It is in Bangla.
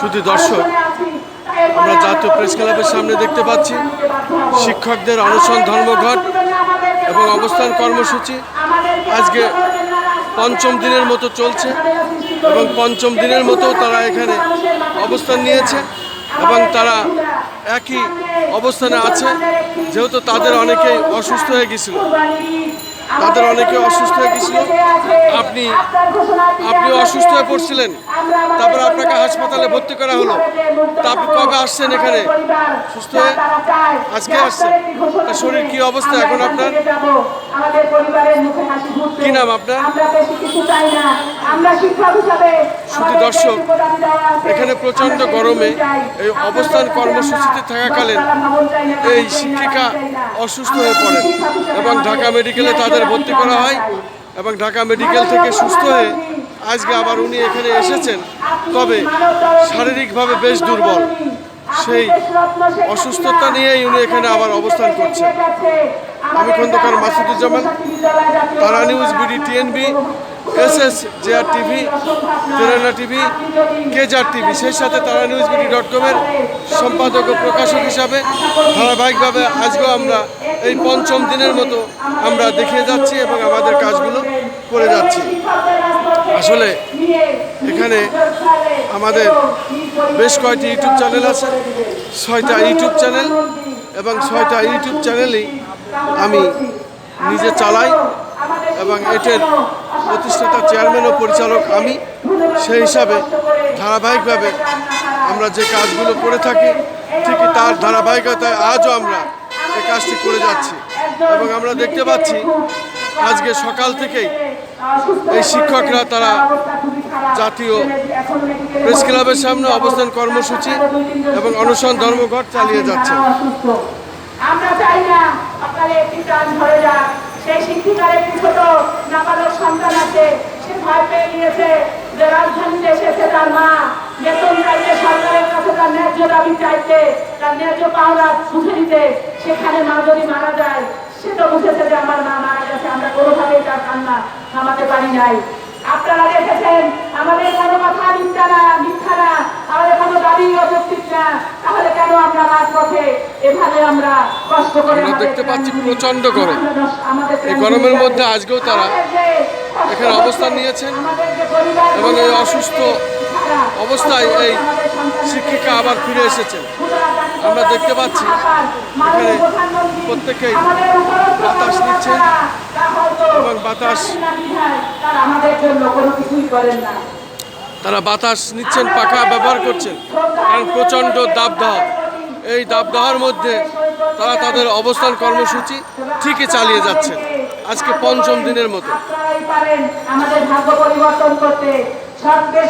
শুধু দর্শক আমরা জাতীয় প্রেস ক্লাবের সামনে দেখতে পাচ্ছি শিক্ষকদের অনশন ধর্মঘট এবং অবস্থান কর্মসূচি। আজকে পঞ্চম দিনের মতো চলছে এবং পঞ্চম দিনের মতো তারা এখানে অবস্থান নিয়েছে এবং তারা একই অবস্থানে আছে যেহেতু তাদের অনেকেই অসুস্থ হয়ে গেছিল। তাদের অনেকে অসুস্থ হয়ে গেছিল। আপনি আপনি অসুস্থ হয়ে পড়ছিলেন। তারপর আপনাকে হাসপাতালে ভর্তি করা হলো। তা আপনি কবে আসছেন এখানে? সুস্থ হয়ে আজকে আসছেন। তা শরীর কি অবস্থা এখন আপনার? কি নাম আপনার? শুধু দর্শক এখানে প্রচণ্ড গরমে এই অবস্থান কর্মসূচিতে থাকাকালীন এই শিক্ষিকা অসুস্থ হয়ে পড়েন এবং ঢাকা মেডিকেলে তাদের ভর্তি করা হয় এবং ঢাকা মেডিকেল থেকে সুস্থ হয়ে আজকে আবার উনি এখানে এসেছেন। তবে শারীরিকভাবে বেশ দুর্বল। সেই অসুস্থতা নিয়েই উনি এখানে আবার অবস্থান করছেন। আমি খন্দকার মাসুদুজ্জামান তারা news BD TNB. S S JR TV তেরানা TV, কেজার টিভি, সেই সাথে তারা নিউজ বিডি ডট কমের সম্পাদক ও প্রকাশক হিসাবে ধারাবাহিকভাবে আজকেও আমরা এই পঞ্চম দিনের মতো আমরা দেখিয়ে যাচ্ছি এবং আমাদের কাজগুলো করে যাচ্ছি। আসলে এখানে আমাদের বেশ কয়েকটি ইউটিউব চ্যানেল আছে, ছয়টা ইউটিউব চ্যানেল এবং ছয়টা ইউটিউব চ্যানেলই আমি নিজে চালাই। এবং এটার প্রতিষ্ঠাতা চেয়ারম্যান ও পরিচালক আমি, সেই হিসাবে ধারাবাহিকভাবে আমরা যে কাজগুলো করে থাকি, ঠিকই তার ধারাবাহিকতায় আজও আমরা এই কাজটি করে যাচ্ছি। এবং আমরা দেখতে পাচ্ছি, আজকে সকাল থেকেই এই শিক্ষকরা তারা জাতীয় প্রেস ক্লাবের সামনে অবস্থান কর্মসূচি এবং অনশন ধর্মঘট চালিয়ে যাচ্ছে আমরা চাই না গিয়েছে যে রাজধানীতে এসেছে তার মা। বেতন চাইতে সরকারের কাছে তার ন্যায্য দাবি চাইতে তার ন্যায্য পাওনা বুঝে দিতে সেখানে মা যদি মারা যায় সে তো বুঝেছে যে আমার মা মারা গেছে আমরা কোনোভাবেই তার কান্না থামাতে পারি নাই। আপনারা দেখেছেন আমাদের কোনো কথা মিথ্যা না মিথ্যা না আমাদের কোনো দাবি অযৌক্তিক না। তাহলে কেন আমরা রাজপথে এভাবে আমরা কষ্ট করে আমরা দেখতে পাচ্ছি প্রচণ্ড গরম। আমাদের এই গরমের মধ্যে আজকেও তারা এখানে অবস্থান নিয়েছেন এবং এই অসুস্থ অবস্থায় এই শিক্ষিকা আবার ফিরে এসেছেন। আমরা দেখতে পাচ্ছি এখানে প্রত্যেকেই বাতাস নিচ্ছেন এবং বাতাস তারা বাতাস নিচ্ছেন, পাখা ব্যবহার করছেন কারণ প্রচণ্ড দাবদাহ। এই দাবদাহের মধ্যে তারা তাদের অবস্থান কর্মসূচি ঠিকই চালিয়ে যাচ্ছেন। আজকে পঞ্চম দিনের মতো। আমাদের ভাগ্য পরিবর্তন করতে। সব